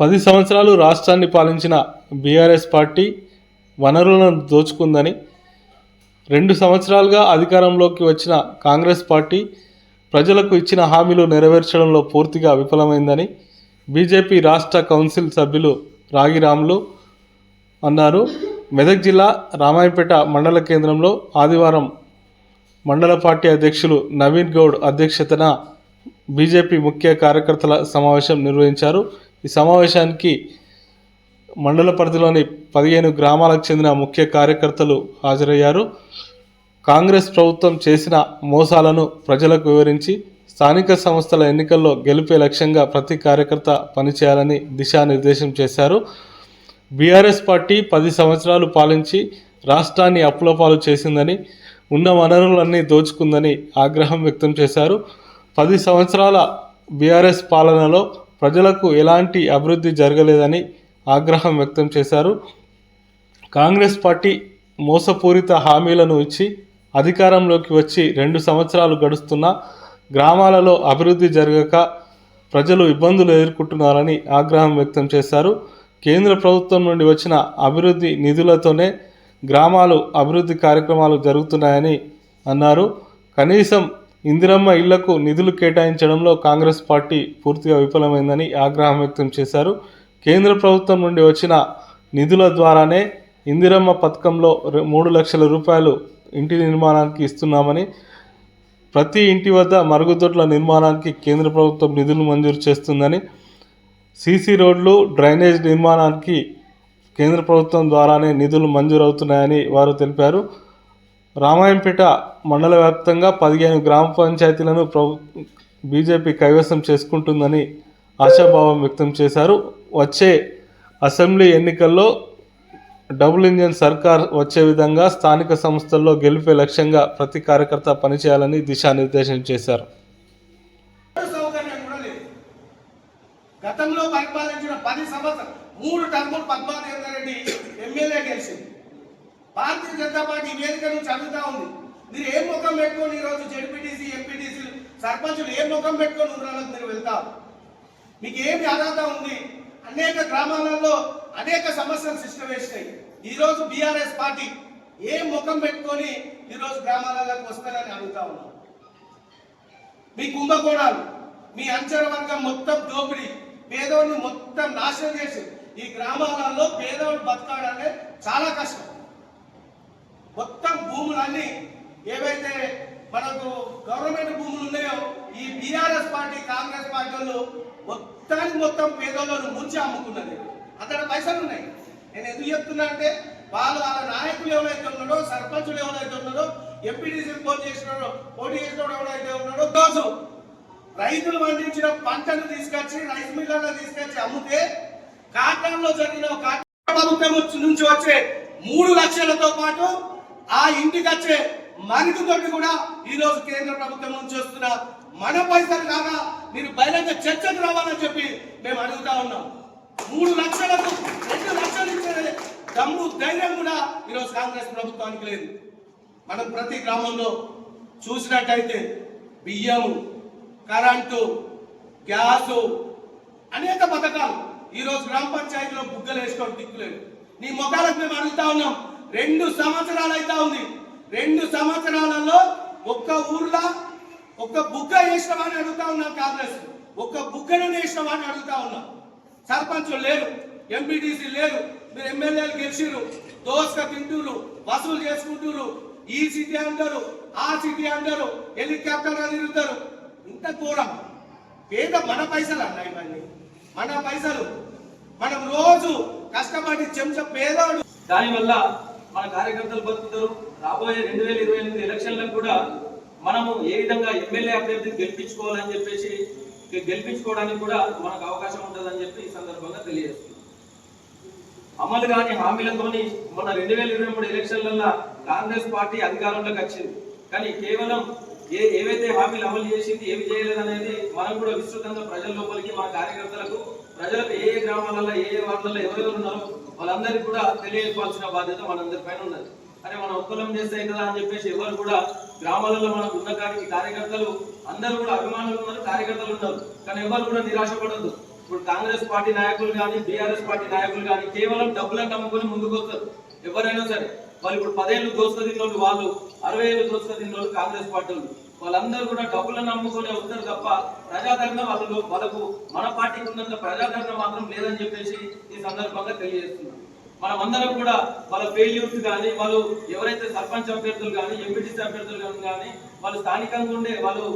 పది సంవత్సరాలు రాష్ట్రాన్ని పాలించిన బీఆర్ఎస్ పార్టీ వనరులను దోచుకుందని రెండు సంవత్సరాలుగా అధికారంలోకి వచ్చిన కాంగ్రెస్ పార్టీ ప్రజలకు ఇచ్చిన హామీలు నెరవేర్చడంలో పూర్తిగా విఫలమైందని బీజేపీ రాష్ట్ర కౌన్సిల్ సభ్యులు రాగిరాములు అన్నారు. మెదక్ జిల్లా రామాయపేట మండల కేంద్రంలో ఆదివారం మండల పార్టీ అధ్యక్షులు నవీన్ గౌడ్ అధ్యక్షతన బీజేపీ ముఖ్య కార్యకర్తల సమావేశం నిర్వహించారు. ఈ సమావేశానికి మండల పరిధిలోని పదిహేను గ్రామాలకు చెందిన ముఖ్య కార్యకర్తలు హాజరయ్యారు. కాంగ్రెస్ ప్రభుత్వం చేసిన మోసాలను ప్రజలకు వివరించి స్థానిక సంస్థల ఎన్నికల్లో గెలిపే లక్ష్యంగా ప్రతి కార్యకర్త పనిచేయాలని దిశానిర్దేశం చేశారు. బీఆర్ఎస్ పార్టీ పది సంవత్సరాలు పాలించి రాష్ట్రాన్ని అప్పుల పాలు చేసిందని ఉన్న వనరులన్నీ దోచుకుందని ఆగ్రహం వ్యక్తం చేశారు. పది సంవత్సరాల బీఆర్ఎస్ పాలనలో ప్రజలకు ఎలాంటి అభివృద్ధి జరగలేదని ఆగ్రహం వ్యక్తం చేశారు. కాంగ్రెస్ పార్టీ మోసపూరిత హామీలను ఇచ్చి అధికారంలోకి వచ్చి రెండు సంవత్సరాలు గడుస్తున్నా గ్రామాలలో అభివృద్ధి జరగక ప్రజలు ఇబ్బందులు ఎదుర్కొంటున్నారని ఆగ్రహం వ్యక్తం చేశారు. కేంద్ర ప్రభుత్వం నుండి వచ్చిన అభివృద్ధి నిధులతోనే గ్రామాలు అభివృద్ధి కార్యక్రమాలు జరుగుతున్నాయని అన్నారు. కనీసం ఇందిరమ్మ ఇళ్ళకు నిధులు కేటాయించడంలో కాంగ్రెస్ పార్టీ పూర్తిగా విఫలమైందని ఆగ్రహం వ్యక్తం చేశారు. కేంద్ర ప్రభుత్వం నుండి వచ్చిన నిధుల ద్వారానే ఇందిరమ్మ పథకంలో మూడు లక్షల రూపాయలు ఇంటి నిర్మాణానికి ఇస్తున్నామని ప్రతి ఇంటి వద్ద మరుగుదొడ్ల నిర్మాణానికి కేంద్ర ప్రభుత్వం నిధులు మంజూరు చేస్తుందని సీసీ రోడ్లు డ్రైనేజ్ నిర్మాణానికి కేంద్ర ప్రభుత్వం ద్వారానే నిధులు మంజూరవుతున్నాయని వారు తెలిపారు. రామాయంపేట మండల వ్యాప్తంగా పదిహేను గ్రామ పంచాయతీలను ప్రభు బీజేపీ కైవసం చేసుకుంటుందని ఆశాభావం వ్యక్తం చేశారు. వచ్చే అసెంబ్లీ ఎన్నికల్లో డబుల్ ఇంజన్ సర్కార్ వచ్చే విధంగా స్థానిక సంస్థల్లో గెలిపే లక్ష్యంగా ప్రతి కార్యకర్త పనిచేయాలని దిశానిర్దేశం చేశారు. గతంలో పరిపాలించిన పది సంవత్సరాలు మూడు టర్ములు పద్మాదేవేంద్ర ఎమ్మెల్యే గెలిచింది. భారతీయ జనతా పార్టీ వేదిక నుంచి అడుగుతా ఉంది. మీరు ఏం ముఖం పెట్టుకొని ఈరోజు జడ్పీటీసీ ఎంపీటీసీ సర్పంచులు ఏం ముఖం పెట్టుకొని ఉండాలని మీరు వెళ్తారు? మీకు ఏమి అర్హత ఉంది? అనేక గ్రామాలలో అనేక సమస్యలు సృష్టి వేసినాయి ఈరోజు బీఆర్ఎస్ పార్టీ ఏ ముఖం పెట్టుకొని ఈరోజు గ్రామాలలోకి వస్తారని అడుగుతా ఉన్నాం. మీ కుంభకోణాలు మీ అంచన వర్గం మొత్తం దోపిడీ పేదవాడిని మొత్తం నాశనం చేసి ఈ గ్రామాలలో పేదవాడు బతకాడంటే చాలా కష్టం. మొత్తం భూములన్నీ ఏవైతే మనకు గవర్నమెంట్ భూములు ఉన్నాయో ఈ బీఆర్ఎస్ పార్టీ కాంగ్రెస్ పార్టీ వాళ్ళు మొత్తానికి మొత్తం పేదోళ్ళను ముంచి అమ్ముకున్నది. అక్కడ పైసలు ఉన్నాయి. నేను ఎందుకు చెప్తున్నా అంటే వాళ్ళు వాళ్ళ నాయకులు ఎవరైతే ఉన్నారో సర్పంచులు ఎవరైతే ఉన్నారో ఎంపీటీసీ పోటీ చేసినారో పోటీ చేసినాడు ఎవరైతే ఉన్నాడో రోజు రైతులు పండించిన పంటను తీసుకొచ్చి రైస్ మిల్లర్లో తీసుకొచ్చి అమ్మితే కాటంలో జరిగిన ఒక ప్రభుత్వం నుంచి వచ్చే మూడు లక్షలతో పాటు ఆ ఇంటికి వచ్చే మరుగుదొడ్డి కూడా ఈ రోజు కేంద్ర ప్రభుత్వం నుంచి వస్తున్న మన పైసలు కాగా మీరు బహిరంగ చర్చకు రావాలని చెప్పి మేము అడుగుతా ఉన్నాం. మూడు లక్షలకు రెండు లక్షలు ఇచ్చే దమ్ము ధైర్యం కూడా ఈరోజు కాంగ్రెస్ ప్రభుత్వానికి లేదు. మనం ప్రతి గ్రామంలో చూసినట్టయితే బియ్యం కరెంటు గ్యాసు అనేక పథకాలు ఈరోజు గ్రామ పంచాయతీలో బుగ్గలు వేసుకోవడం దిక్కులేదు. నీ మొఖాలకు మేము అడుగుతా ఉన్నాం. రెండు సంవత్సరాలు అయితే ఉంది. రెండు సంవత్సరాలలో ఒక్క ఊర్లో ఒక్క బుగ్గ వేసినామని అడుగుతా ఉన్నాం కాంగ్రెస్. ఒక్క బుగ్గను వేసినామని అడుగుతా ఉన్నాం. సర్పంచులు లేరు ఎంపీటీసీ లేరు మీరు ఎమ్మెల్యేలు గెలిచిరు దోసుక తింటూరు వసూలు చేసుకుంటూరు ఈ సిటీ అంటారు ఆ సిటీ అంటారు హెలికాప్టర్ తిరుగుతారు. ఇంత ఘోరం. పేద మన పైసలు అన్న ఇవన్నీ మన పైసలు. మనం రోజు కష్టపడి చెంచ పేదోడు. దానివల్ల మన కార్యకర్తలు బతుకుతారు. రాబోయే రెండు వేల ఇరవై ఎనిమిది ఎలక్షన్లకు కూడా మనము ఏ విధంగా ఎమ్మెల్యే అభ్యర్థిని గెలిపించుకోవాలని చెప్పేసి గెలిపించుకోవడానికి కూడా మనకు అవకాశం ఉంటుందని చెప్పి ఈ సందర్భంగా తెలియజేస్తుంది అమలు కాని హామీలతోని మొన్న రెండు వేల ఇరవై మూడు ఎలక్షన్లలో కాంగ్రెస్ పార్టీ అధికారంలోకి వచ్చింది. కానీ కేవలం ఏ ఏవైతే హామీలు అమలు చేసింది ఏమి చేయలేదు అనేది మనం కూడా విస్తృతంగా ప్రజల లోపలికి మన కార్యకర్తలకు ప్రజలకు గ్రామాలలో ఏ ఏ వార్డులలో ఎవరెవరు ఉన్నారో వాళ్ళందరికీ కూడా తెలియజేయాల్సిన బాధ్యత మనందరి పైన ఉన్నది. అరే మనం ఒక్కలం చేస్తే కదా అని చెప్పేసి ఎవరు కూడా గ్రామాలలో మనకు ఉన్న కాడికి కార్యకర్తలు అందరూ కూడా అభిమానులు ఉన్నారు కార్యకర్తలు ఉన్నారు. కానీ ఎవరు కూడా నిరాశపడద్దు. ఇప్పుడు కాంగ్రెస్ పార్టీ నాయకులు కానీ బీఆర్ఎస్ పార్టీ నాయకులు కానీ కేవలం డబ్బులను నమ్ముకొని ముందుకు వస్తారు. ఎవరైనా సరే వాళ్ళు ఇప్పుడు పదేళ్ళు దోసుక తిన్నోళ్ళు వాళ్ళు అరవై ఏళ్ళు దోసుక తిన్నోళ్ళు కాంగ్రెస్ పార్టీ వాళ్ళందరూ కూడా డబ్బులను నమ్ముకొని వస్తారు తప్ప ప్రజాదరణ వాళ్ళు వాళ్ళకు మన పార్టీకి ఉన్నంత ప్రజాదరణ మాత్రం లేదని చెప్పేసి ఈ సందర్భంగా తెలియజేస్తున్నాం మనం అందరం కూడా వాళ్ళ ఫెయిల్యూర్స్ కానీ వాళ్ళు ఎవరైతే సర్పంచ్ అభ్యర్థులు కానీ ఎంపీటీసీ అభ్యర్థులు కానీ వాళ్ళు స్థానికంగా ఉండే వాళ్ళు